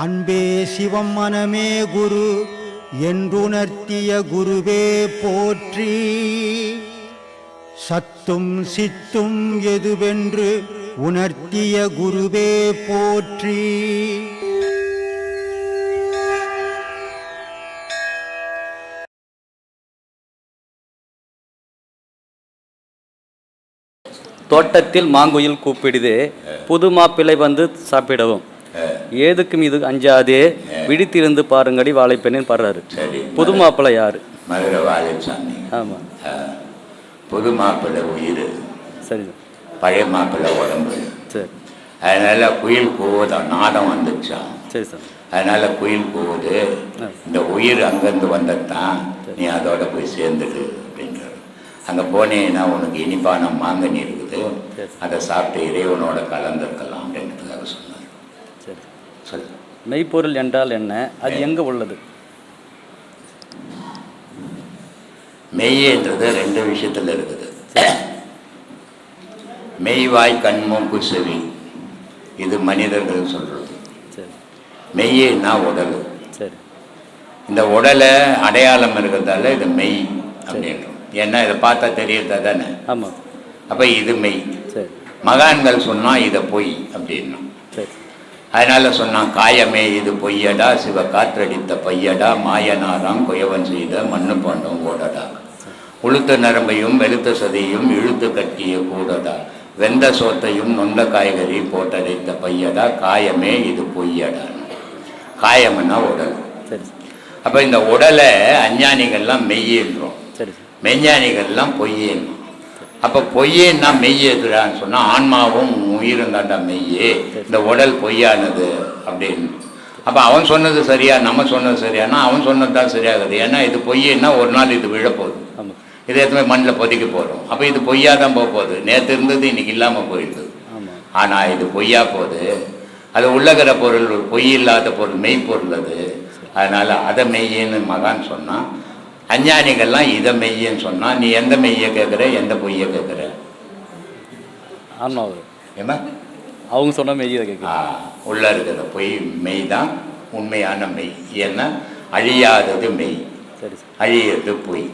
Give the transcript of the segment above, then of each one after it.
அன்பே சிவம் மனமே குரு என்றுணர்த்திய குருவே போற்றி. சத்தும் சித்தும் எதுவென்று உணர்த்திய குருவே போற்றி. தோட்டத்தில் மாங்குயில் கூப்பிடுது புது மாப்பிள்ளை வந்து சாப்பிடவும். ஏதுக்கும் இது அஞ்சாதே. விழித்திருந்து பாருங்கடி வாழைப்பெண்ணின் பாடுறாரு. புது மாப்பிள்ளை யாரு? மதுரை வாழைச்சாமி ஆமாம். புது மாப்பிள்ளை உயிர். சரி. பழைய மாப்பிள்ளை உடம்பு. சரி. அதனால குயில் கூவுதான் நாதம் வந்துச்சான் சரி சார். அதனால குயில் கூவுது இந்த உயிர் அங்கேருந்து வந்ததுதான் நீ அதோட போய் சேர்ந்துடு அப்படின்றாரு. அங்கே போனீங்கன்னா உனக்கு இனிப்பான மாங்கனி இருக்குது. அதை சாப்பிட்டு இறைவனோட கலந்துருக்கலாம் அப்படின்றதுக்காக சொன்னார் சரி சொல்லு மெய்ப்பொருள் என்றால் என்ன? அது எங்கே உள்ளது? மெய்யன்றது ரெண்டு விஷயத்தில் இருக்குது. மெய்வாய் கண் மூக்கு செவி. இது மனிதர்கள் சொல்றது. சரி. மெய்யன்னா உடல். சரி. இந்த உடலை அடையாளம் இருக்கிறதால இது மெய் அப்படின்றோம். ஏன்னா இதை பார்த்தா தெரியறதா தானே? ஆமாம் அப்போ இது மெய். மகான்கள் சொன்னால் இதை பொய் அப்படின்னும். அதனால சொன்னான் காயமே இது பொய்யடா சிவ காற்றடித்த பையடா மாயனாராம் குயவன் செய்த மண்ணு பாண்டம் ஓடடா உளுத்த நரம்பையும் வெளுத்த சதையும் இழுத்து கட்டிய கூடடா. வெந்த சோத்தையும் நொந்த காய்கறி போட்டடைத்த பையடா காயமே இது பொய்யடா. காயம்னா உடல். அப்போ இந்த உடலை அஞ்ஞானிகள்லாம் மெய்யன்றோம் மெஞ்ஞானிகள்லாம் பொய்யேன்னும் அப்போ பொய்யேன்னா மெய் எதுடான்னு சொன்னால் ஆன்மாவும் உயிரும் தாண்டா மெய்யே. இந்த உடல் பொய்யானது அப்படின்னு. அப்போ அவன் சொன்னது சரியா நம்ம சொன்னது சரியானா அவன் சொன்னது தான் சரியாகுது. ஏன்னா இது பொய்யன்னா ஒரு நாள் இது விழப்போகுது. இது எதுவுமே மண்ணில் பொதிக்க போகிறோம் அப்போ இது பொய்யா தான் போக போகுது. நேற்று இருந்தது இன்னைக்கு இல்லாமல் போயிடுது ஆனால் இது பொய்யா போகுது. அது உள்ளகிற பொருள் பொய் இல்லாத பொருள் மெய்ப்பொருள் அது. அதனால் அதை மெய்யன்னு மகான் சொன்னான். அஞ்ஞானிகள்லாம் இதை மெய்யன்னு சொன்னால் நீ எந்த மெய்யை கேட்குற எந்த பொய்யை கேட்குற ஆமாம். ஏமா அவங்க சொன்ன மெய்யை கேட்குது உள்ளே இருக்கிற பொய் மெய் தான் உண்மையான மெய். ஏன்னா அழியாதது மெய். சரி அழியிறது பொய்.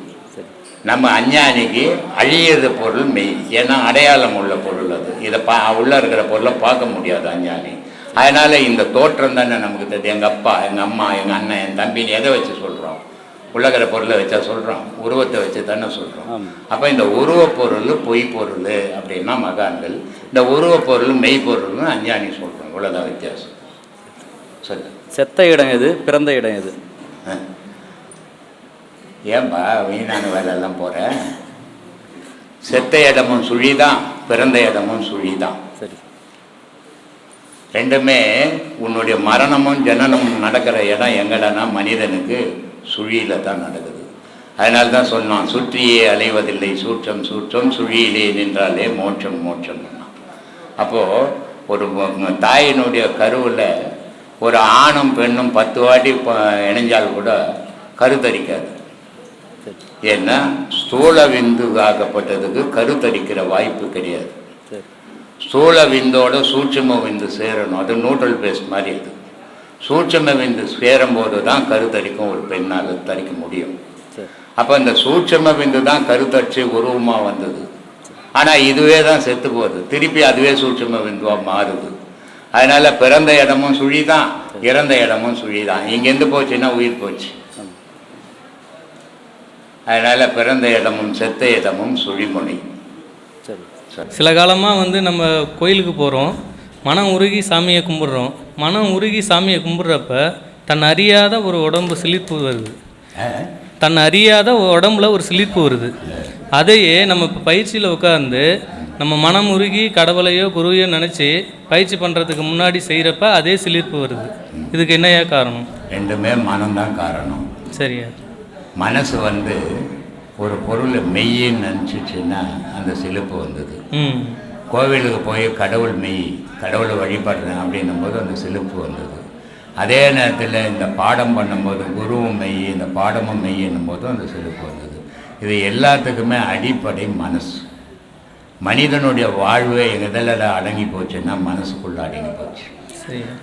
நம்ம அஞ்ஞானிக்கு அழியிறது பொருள் மெய். ஏன்னா அடையாளம் உள்ள பொருள் அது. இதை பா உள்ளே இருக்கிற பொருளை பார்க்க முடியாது அஞ்ஞானி. அதனால் இந்த தோற்றம் தானே நமக்கு தெரியுது எங்கள் அப்பா எங்கள் அம்மா எங்கள் அண்ணன் என் தம்பின்னு எதை வச்சு சொல்கிறோம் உள்ளகிற பொருளை வச்சா சொல்கிறோம் உருவத்தை வச்சு தானே சொல்கிறோம் அப்போ இந்த உருவப் பொருள் பொய் பொருள் அப்படின்னா மகான்கள். இந்த உருவப் பொருள் மெய் பொருள்னு அஞ்ஞானி சொல்கிறோம் இவ்வளோதான் வித்தியாசம். சொல்லு செத்த இடம் எது? பிறந்த இடம் எது. ஏன்பா வீணான வேலையெல்லாம் போகிற செத்த இடமும் சுழி தான் பிறந்த இடமும் சுழி தான் சரி. ரெண்டுமே உன்னுடைய மரணமும் ஜனனமும் நடக்கிற இடம் எங்கடனா மனிதனுக்கு. சுழியில தான் நடக்குது. அதனால தான் சொன்னான் சுற்றியே அலைவதில்லை சூற்றம் சூற்றம் சுழியிலே நின்றாலே மோட்சம் மோட்சம் அப்போது ஒரு தாயினுடைய கருவில் ஒரு ஆணும் பெண்ணும் பத்து வாட்டி இணைஞ்சால் கூட கருத்தரிக்காது. ஏன்னா ஸ்தூல விந்து ஆகப்பட்டதுக்கு கருத்தரிக்கிற வாய்ப்பு கிடையாது. ஸ்தூல விந்தோட சூட்சும விந்து சேரணும் அது நியூட்ரல் பேஸ்ட் மாதிரி அது. சூட்சும விந்து சேரும்போது தான் கருத்தரிக்கும் ஒரு பெண்ணால் தரிக்க முடியும். அப்போ இந்த சூட்சும விந்து தான் கருத்தரிச்சு உருவமாக வந்தது. ஆனால் இதுவே தான் செத்து போகுது. திருப்பி அதுவே சூட்சும விந்துவாக மாறுது. அதனால பிறந்த இடமும் சுழி தான் இறந்த இடமும் சுழி தான் இங்கேருந்து போச்சுன்னா உயிர் போச்சு. அதனால பிறந்த இடமும் செத்த இடமும் சரி. சில காலமாக வந்து நம்ம கோயிலுக்கு போகிறோம் மனம் உருகி சாமியை கும்பிட்றோம். மனம் உருகி சாமியை கும்பிட்றப்ப தன் அறியாத ஒரு உடம்பு சிலிர்ப்பு வருது. தன் அறியாத உடம்புல ஒரு சிலிர்ப்பு வருது. அதையே நம்ம இப்போ பயிற்சியில் உட்காந்து நம்ம மனம் உருகி கடவுளையோ குருவையோ நினச்சி பயிற்சி பண்ணுறதுக்கு முன்னாடி செய்கிறப்ப அதே சிலிர்ப்பு வருது. இதுக்கு என்னையா காரணம்? ரெண்டுமே மனம்தான் காரணம். சரியா? மனசு வந்து ஒரு பொருளை மெய்யின்னு நினச்சிச்சுன்னா அந்த சிலுப்பு வந்தது. கோவிலுக்கு போய் கடவுள் மெய் கடவுளை வழிபடுறேன் அப்படின்னும் போது அந்த சிலுப்பு வந்தது. அதே நேரத்தில் இந்த பாடம் பண்ணும்போது குருவும் மெய் இந்த பாடமும் மெய்யின்னும் போதும் அந்த சிலுப்பு வந்தது. இது எல்லாத்துக்குமே அடிப்படை மனசு. மனிதனுடைய வாழ்வு எதில் அடங்கி போச்சுன்னா மனசுக்குள்ளே அடங்கி போச்சு.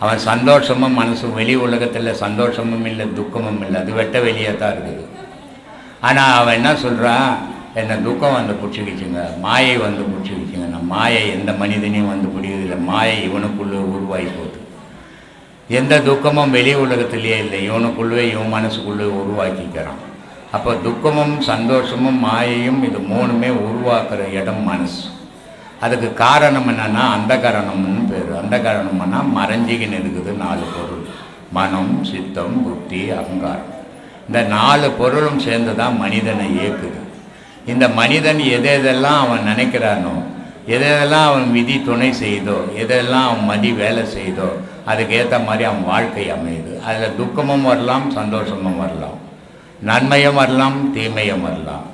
அவன் சந்தோஷமும் மனசும் வெளி உலகத்தில் சந்தோஷமும் இல்லை துக்கமும் இல்லை அது வெட்ட வெளியே தான் இருக்குது. ஆனால் அவன் என்ன சொல்கிறான் என்ன துக்கம் வந்து பிடிச்சிக்கிச்சுங்க மாயை வந்து பிடிச்சிக்கிச்சுங்க. நான் மாயை எந்த மனிதனையும் வந்து பிடிக்கிறதில்ல. மாயை இவனுக்குள்ளே உருவாகி போகுது. எந்த துக்கமும் வெளி உலகத்திலேயே இல்லை. இவனுக்குள்ளே இவன் மனசுக்குள்ளே உருவாக்கிக்கிறான். அப்போ துக்கமும் சந்தோஷமும் மாயையும் இது மூணுமே உருவாக்குற இடம் மனசு. அதுக்கு காரணம் என்னென்னா அந்த காரணம்னு பேர். அந்த காரணம்னா மறைஞ்சிக்கின்னு இருக்குது நாலு பொருள். மனம் சித்தம் புத்தி அகங்காரம். இந்த நாலு பொருளும் சேர்ந்து தான் மனிதனை இயக்குது. இந்த மனிதன் எதை எதெல்லாம் அவன் நினைக்கிறானோ எதெல்லாம் அவன் விதி துணை செய்தோ எதெல்லாம் அவன் மதி வேலை செய்தோ அதுக்கேற்ற மாதிரி அவன் வாழ்க்கை அமையுது. அதில் துக்கமும் வரலாம் சந்தோஷமும் வரலாம். நன்மையும் வரலாம் தீமையும் வரலாம்.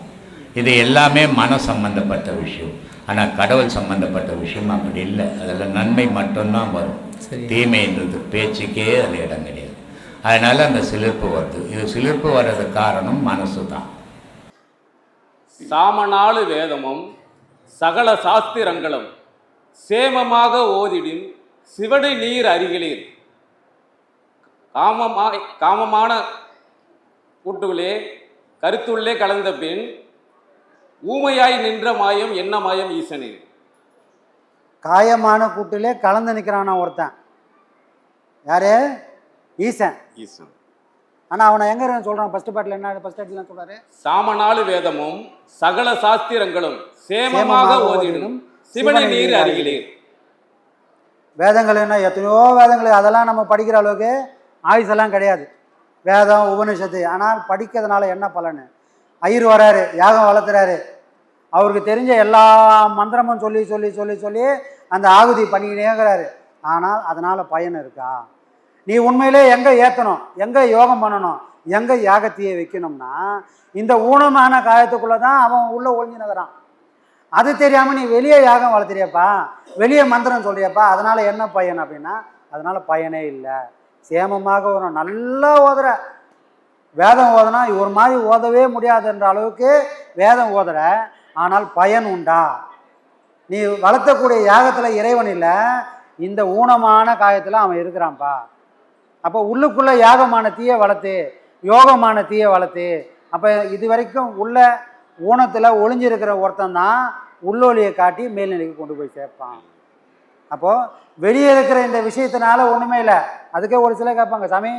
இது எல்லாமே மன சம்பந்தப்பட்ட விஷயம். ஆனால் கடவுள் சம்பந்தப்பட்ட விஷயம் அப்படி இல்லை. அதில் நன்மை மட்டும்தான் வரும். தீமைன்றது பேச்சுக்கே அது இடம் கிடையாது. அதனால் அந்த சிலிர்ப்பு வருது. இது சிலிர்ப்பு வர்றதுக்கு காரணம் மனசு தான் சாமநாளு வேதமும் சகல சாஸ்திரங்களும் சேமமாக ஓதிடின் சிவனை நீர் அருகிலீர் காமமா காமமான கூட்டுகளே கருத்துள்ளே கலந்த பின் ஊமையாய் நின்ற மாயம் என்ன மாயம் ஈசனே? காயமான கூட்டிலே கலந்து நிற்கிறானா ஒருத்தன். யாரு? ஈசன். ஈசன். ஆனால் அவனை எங்கே சொல்கிறான் ஃபஸ்ட்டு பாட்டில் என்ன பாட்டில் என்ன சொல்கிறாரு சாமநாளு வேதமும் சகல சாஸ்திரங்களும் சேமமாக ஓதிடும் சிவனை நீர் அருகிலீர் வேதங்கள் என்ன? எத்தனையோ வேதங்கள். அதெல்லாம் நம்ம படிக்கிற அளவுக்கு ஆயுசெல்லாம் கிடையாது. வேதம் உபனிஷத்து ஆனால் படிக்கிறதுனால என்ன பலன்? ஐயர் வராரு யாகம் வளர்த்துறாரு. அவருக்கு தெரிஞ்ச எல்லா மந்திரமும் சொல்லி சொல்லி சொல்லி சொல்லி அந்த ஆகுதி பண்ணிக்கிட்டேங்கிறாரு ஆனால் அதனால் பயன் இருக்கா? நீ உண்மையிலே எங்கே ஏற்றணும் எங்கே யோகம் பண்ணணும்? எங்கே யாகத்தையே வைக்கணும்னா இந்த ஊனமான காயத்துக்குள்ளே தான் அவன் உள்ளே ஒழிஞ்சுனுக்கிறான் அது தெரியாமல் நீ வெளியே யாகம் வளர்த்துறியப்பா? வெளியே மந்திரம் சொல்கிறியப்பா அதனால் என்ன பயன் அப்படின்னா அதனால் பயனே இல்லை. சேமமாக ஒரு நல்லா ஓதுற. வேதம் ஓதுனா ஒரு மாதிரி ஓதவே முடியாதுன்ற அளவுக்கு வேதம் ஓதுற. ஆனால் பயன் உண்டா? நீ வளர்த்தக்கூடிய யாகத்தில் இறைவன் இல்லை. இந்த ஊனமான காயத்தில் அவன் இருக்கிறான்ப்பா அப்போ உள்ளுக்குள்ளே யாகமான தீய வளர்த்து யோகமான தீய வளர்த்து அப்போ இது வரைக்கும் உள்ள ஊனத்தில் ஒளிஞ்சிருக்கிற ஒருத்தன் தான் உள்ளொலியை காட்டி மேல்நிலைக்கு கொண்டு போய் சேர்ப்பான். அப்போது வெளியே இருக்கிற இந்த விஷயத்தினால ஒன்றுமே இல்லை. அதுக்கே ஒரு சில கேட்பாங்க சாமி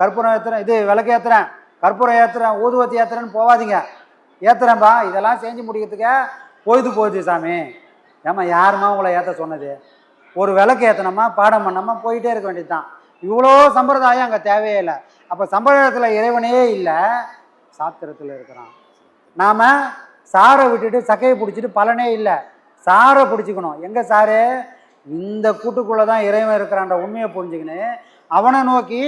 கற்பூரம் ஏற்றுறேன் இது விளக்கு ஏற்றுறேன் கற்பூரம் ஏற்றுறேன் ஊதுவத்தி ஏற்றுறேன்னு போகாதீங்க ஏற்றுறேன்பா இதெல்லாம் செஞ்சு முடிக்கிறதுக்கே பொழுது போகுது சாமி. ஏம்மா யாரும்மா உங்களை ஏற்ற சொன்னது? ஒரு விளக்கு ஏற்றினோமா பாடம் பண்ணாமல் போயிட்டே இருக்க வேண்டியது தான் இவ்வளோ சம்பிரதாயம் அங்கே தேவையே இல்லை. அப்போ சம்பிரதாயத்தில் இறைவனே இல்லை. சாத்திரத்தில் இருக்கிறான். நாம் சாரை விட்டுட்டு சக்கையை பிடிச்சிட்டு பலனே இல்லை. சாரை பிடிச்சிக்கணும். எங்கே சாரு? இந்த கூட்டுக்குள்ளே தான் இறைவன் இருக்கிறான்ற உண்மையை புரிஞ்சுக்கின்னு அவனை நோக்கி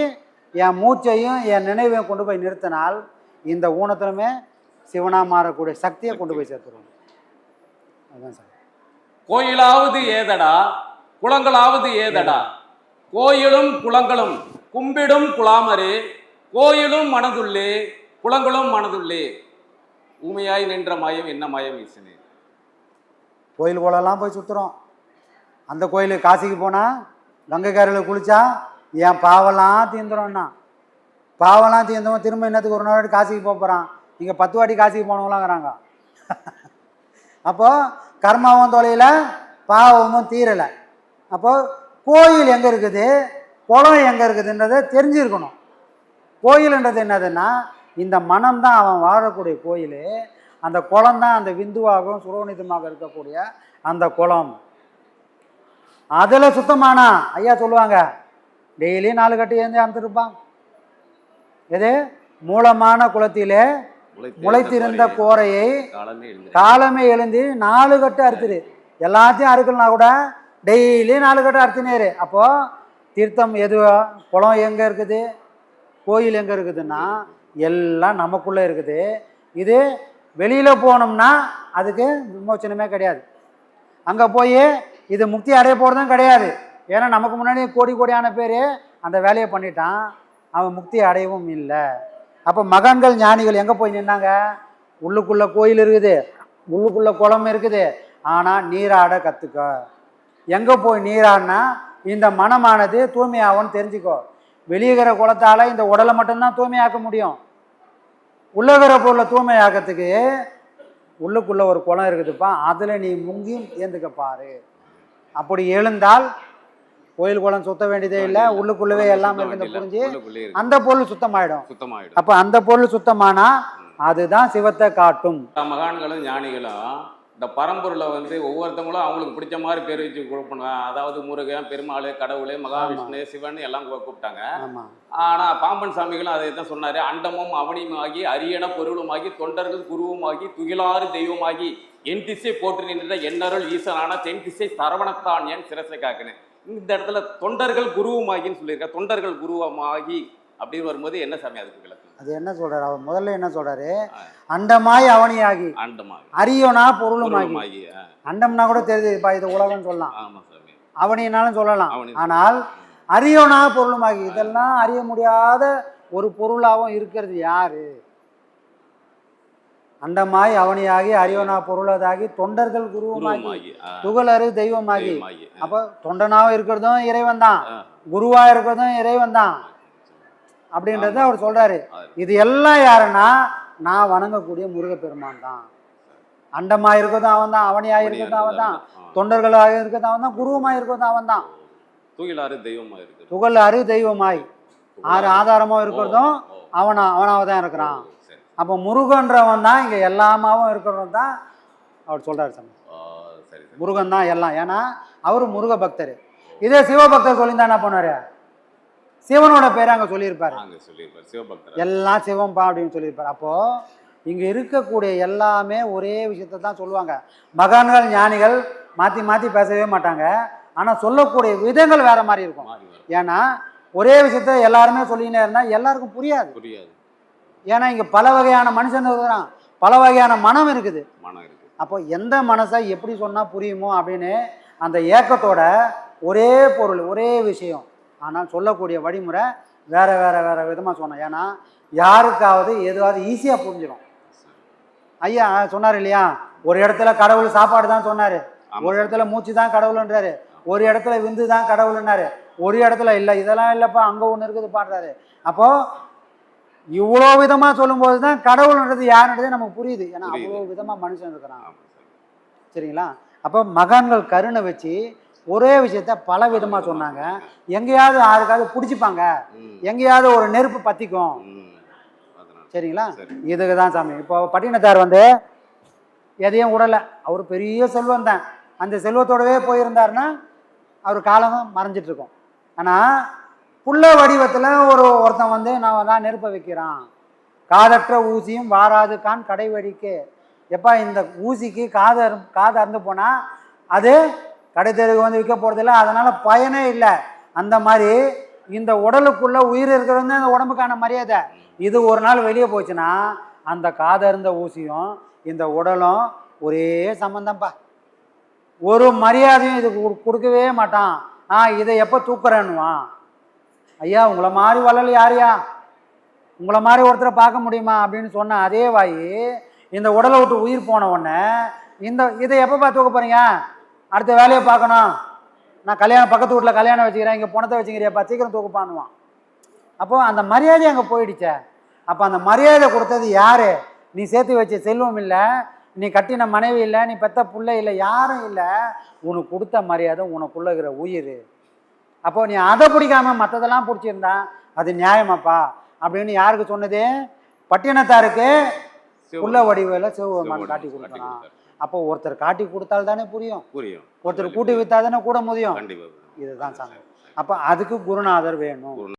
என் மூச்சையும் என் நினைவையும் கொண்டு போய் நிறுத்தினால் இந்த ஊனத்திலுமே சிவனாக மாறக்கூடிய சக்தியை கொண்டு போய் சேர்த்துருவோம் அதுதான் சார். கோயிலாவது ஏதடா குளங்களாவது ஏதடா? கோயிலும் குளங்களும் கும்பிடும் குலாமரே கோயிலும் மனதுள்ளே குளங்களும் மனதுள்ளே. ஊமையாய் நின்ற மாயம் என்ன மாயம் ஈசனே? கோயில் குளம்லாம் போய் சுற்றுறோம் அந்த கோயிலுக்கு காசிக்கு போனால் கங்கை கரையில் குளிச்சா என் பாவெல்லாம் தீந்துரும்னா. பாவெல்லாம் தீர்ந்தவன் திரும்ப என்னத்துக்கு ஒரு நாள் காசிக்கு போக போகிறான் இங்கே பத்து வாட்டி காசிக்கு போனவங்களாங்கிறாங்க. அப்போது கர்மாவும் தொலையில் பாவமும் தீரலை. அப்போது கோயில் எங்கே இருக்குது? குளம் எங்கே இருக்குதுன்றதை தெரிஞ்சிருக்கணும். கோயில்ன்றது என்னதுன்னா இந்த மனம் தான் அவன் வாழக்கூடிய கோயில். அந்த குளம் தான் அந்த விந்துவாகவும் சுரோனிதமாக இருக்கக்கூடிய அந்த குளம். அதில் சுத்தமானா ஐயா சொல்லுவாங்க டெய்லி நாலு கட்டி ஏந்தி அறுத்துருப்பான் எது? மூலமான குளத்திலே முளைத்திருந்த கோரையை காலமே எழுந்து காலமே எழுந்து நாலு கட்டு அறுத்துரு எல்லாத்தையும் அறுக்கலனா கூட டெய்லி நாலு கட்டம் அறுத்துனேரு அப்போது தீர்த்தம் எது குளம் எங்கே இருக்குது? கோயில் எங்கே இருக்குதுன்னா எல்லாம் நமக்குள்ளே இருக்குது. இது வெளியில் போனோம்னா அதுக்கு விமோச்சனமே கிடையாது. அங்கே போய் இது முக்தி அடைய போகிறதும் கிடையாது. ஏன்னா நமக்கு முன்னாடி கோடி கோடியான பேர் அந்த வேலையை பண்ணிட்டான். அவன் முக்தி அடையவும் இல்லை. அப்போ மகான்கள் ஞானிகள் எங்கே போய் நின்னாங்க? உள்ளுக்குள்ளே கோயில் இருக்குது. உள்ளுக்குள்ளே குளம் இருக்குது. ஆனால் நீராட கற்றுக்க எங்கே போய் நீராடினா இந்த மனமானது தூய்மையாகும்னு தெரிஞ்சுக்கோ. வெளியேகிற குளத்தால் இந்த உடலை மட்டும்தான் தூய்மையாக்க முடியும். உள்ளகிற பொருளை தூய்மையாக்கிறதுக்கு உள்ளுக்குள்ள ஒரு குளம் இருக்குதுப்பா. அதில் நீ முங்கி ஏந்துக்க பாரு. அப்படி எழுந்தால் கோயில் குளம் சுத்த வேண்டியதே இல்லை. உள்ளுக்குள்ளவே எல்லாம் இருக்குது புரிஞ்சு. அந்த பொருள் சுத்தமாயிடும். சுத்தமாயிடும். அப்போ அந்த பொருள் சுத்தமானா அதுதான் சிவத்தை காட்டும். மகான்களும் ஞானிகளும் இந்த பரம்பொருளை வந்து ஒவ்வொருத்தவங்களும் அவங்களுக்கு பிடிச்ச மாதிரி பேர் வச்சு கொடுப்பாங்க அதாவது முருகன் பெருமாள் கடவுள் மகாவிஷ்ணு சிவன் எல்லாம் கூப்பிட்டாங்க. ஆனா பாம்பன் சாமிகளும் அதை தான் சொன்னாரு. அண்டமும் அவனியுமாகி அரியண பொருளுமாகி தொண்டர்கள் குருவுமாகி துகிலாறு தெய்வமாகி என் திசை போற்று நின்ற எண்ணருள் ஈசனான தென் திசை சரவணத்தான் என் சிரசை காக்குனேன். இந்த இடத்துல தொண்டர்கள் குருவுமாகின்னு சொல்லியிருக்க தொண்டர்கள் குருவமாகி அப்படின்னு வரும்போது என்ன சாமி அதுக்கு அது என்ன சொல்றாரு? அவர் முதல்ல என்ன சொல்றாரு? அண்டமாய் அவனியாகி. அரியனா பொருளுமாகி. அண்டம்னா கூட தெரியுதுப்பா இது உலகம்னு சொல்லலாம். அவனினாலும் சொல்லலாம். ஆனால் அரியனா பொருளுமாகி. இதெல்லாம் அறிய முடியாத ஒரு பொருளாகவும் இருக்கிறது யாரு? அண்டமாய் அவனியாகி அரியனா பொருளதாகி தொண்டர்கள் குருவுமாகி துகளறு தெய்வமாகி. அப்போ தொண்டனாவும் இருக்கிறதும் இறைவன் தான். குருவா இருக்கிறதும் இறைவன் தான் அப்படின்றத அவர் சொல்றாரு. இது எல்லாம் யாருன்னா நான் வணங்கக்கூடிய முருகப்பெருமான் தான். அண்டமா இருக்கிறதும் அவன் தான் அவனியா இருக்கிறதும் அவன் தான். தொண்டர்களாக இருக்கிறதும் அவன் தான் குருவமா இருக்கிறதும் அவன் தான். தூகிலாறு இருக்கு அரு தெய்வமாய். ஆறு ஆதாரமா இருக்கிறதும். அவனா அவனாக தான் இருக்கிறான். அப்போ முருகன்றவன் தான் இங்க எல்லாமாவும் இருக்கிறவன் தான் அவர் சொல்றாரு சாமி. முருகன் தான் எல்லாம். ஏன்னா அவர் முருக பக்தர் இதே சிவபக்தர் சொல்லியிருந்தா என்ன பண்ணாரு சிவனோட பேரை அங்க சொல்லியிருப்பாரு. அங்க சொல்லியிருப்பார். சிவபக்தர். எல்லாம் சிவம்பா அப்படின்னு சொல்லியிருப்பார். அப்போ இங்க இருக்கக்கூடிய எல்லாமே ஒரே விஷயத்தை தான் சொல்லுவாங்க. மகான்கள் ஞானிகள் மாத்தி மாத்தி பேசவே மாட்டாங்க. ஆனா சொல்லக்கூடிய விதங்கள் வேற மாதிரி இருக்கும். ஏன்னா ஒரே விஷயத்த எல்லாருமே சொல்லினே இருந்தா எல்லாருக்கும் புரியாது. புரியாது. ஏன்னா இங்க பல வகையான மனுஷன் இருக்கிறான். பல வகையான மனம் இருக்குது. மனம் இருக்கு அப்போ எந்த மனசை எப்படி சொன்னால் புரியுமோ அப்படின்னு அந்த ஏக்கத்தோட ஒரே பொருள் ஒரே விஷயம் ஆனால் சொல்லக்கூடிய வழிமுறை வேற வேற வேற விதமாக சொன்னோம் ஏன்னா யாருக்காவது எதுவாவது ஈஸியாக புரிஞ்சிடும். ஐயா சொன்னார் இல்லையா? ஒரு இடத்துல கடவுள் சாப்பாடு தான் சொன்னார். ஒரு இடத்துல மூச்சு தான் கடவுள்ன்றாரு. ஒரு இடத்துல விந்து தான் கடவுள்னாரு ஒரு இடத்துல இல்லை இதெல்லாம் இல்லைப்பா அங்கே ஒன்று இருக்குது பாடுறாரு. அப்போ இவ்வளோ விதமாக சொல்லும்போது தான் கடவுள்ன்றது யாருன்றது நமக்கு புரியுது. ஏன்னா. அவ்வளோ விதமாக மனுஷன் இருக்கிறான். சரிங்களா? அப்போ மகான்கள் கருணை வச்சு ஒரே விஷயத்த பல விதமாக சொன்னாங்க. எங்கேயாவது யாருக்காவது பிடிச்சிப்பாங்க. எங்கேயாவது ஒரு நெருப்பு பற்றிக்கும் சரிங்களா? சரி. இதுக்கு தான் சாமி. இப்போ பட்டினத்தார் வந்து எதையும் விடலை அவர் பெரிய செல்வம் தான் அந்த செல்வத்தோடவே போயிருந்தாருன்னா அவர் காலம் மறைஞ்சிட்டு இருக்கும் ஆனால் புள்ள வடிவத்தில் ஒரு ஒருத்தன் வந்து நான் தான் நெருப்பை வைக்கிறான். காதற்ற ஊசியும் வாராது கான் கடை வழிக்கு எப்பா இந்த ஊசிக்கு காது காது அறுந்து போனால் அது கடை தெருவுக்கு வந்து விற்க போகிறதில்ல அதனால் பயனே இல்லை. அந்த மாதிரி இந்த உடலுக்குள்ளே உயிர் இருக்கிறது தான் இந்த உடம்புக்கான மரியாதை. இது ஒரு நாள் வெளியே போச்சுன்னா அந்த காதருந்த ஊசியும் இந்த உடலும் ஒரே சம்பந்தம்ப்பா ஒரு மரியாதையும் இது கொடுக்கவே மாட்டான். ஆ இதை எப்போ தூக்குறேன்னுவான். ஐயா உங்களை மாதிரி வளல் யாரையா உங்களை மாதிரி ஒருத்தரை பார்க்க முடியுமா அப்படின்னு சொன்ன அதே வாய் இந்த உடலை விட்டு உயிர் போன உடனே இந்த இதை எப்போ தூக்க போகிறீங்க அடுத்த வேலையை பார்க்கணும். நான் கல்யாணம் பக்கத்து வீட்டில் கல்யாணம் வச்சுக்கிறேன் இங்கே பணத்தை வச்சுக்கிறியாப்பா சீக்கிரம் தூக்கப்பான்னுவான் அப்போ அந்த மரியாதை அங்கே போயிடுச்சே. அப்போ அந்த மரியாதை கொடுத்தது யாரு? நீ சேர்த்து வச்ச செல்வம் இல்லை நீ கட்டின மனைவி இல்லை நீ பெத்த புள்ள இல்லை யாரும் இல்லை. உனக்கு கொடுத்த மரியாதை உனக்குள்ள இருக்கிற உயிர். அப்போ நீ அதை பிடிக்காம மற்றதெல்லாம் பிடிச்சிருந்தா அது நியாயமாப்பா? அப்படின்னு யாருக்கு சொன்னது? பட்டினத்தாருக்கு புள்ள வடிவில் சிவபெருமான் காட்டி கொடுக்கணும். அப்போ ஒருத்தர் காட்டி கொடுத்தால் தானே புரியும். புரியும். ஒருத்தர் கூட்டி வித்தா தானே கூட முடியும். இதுதான் சாமி அப்போ அதுக்கு குருநாதர் வேணும்.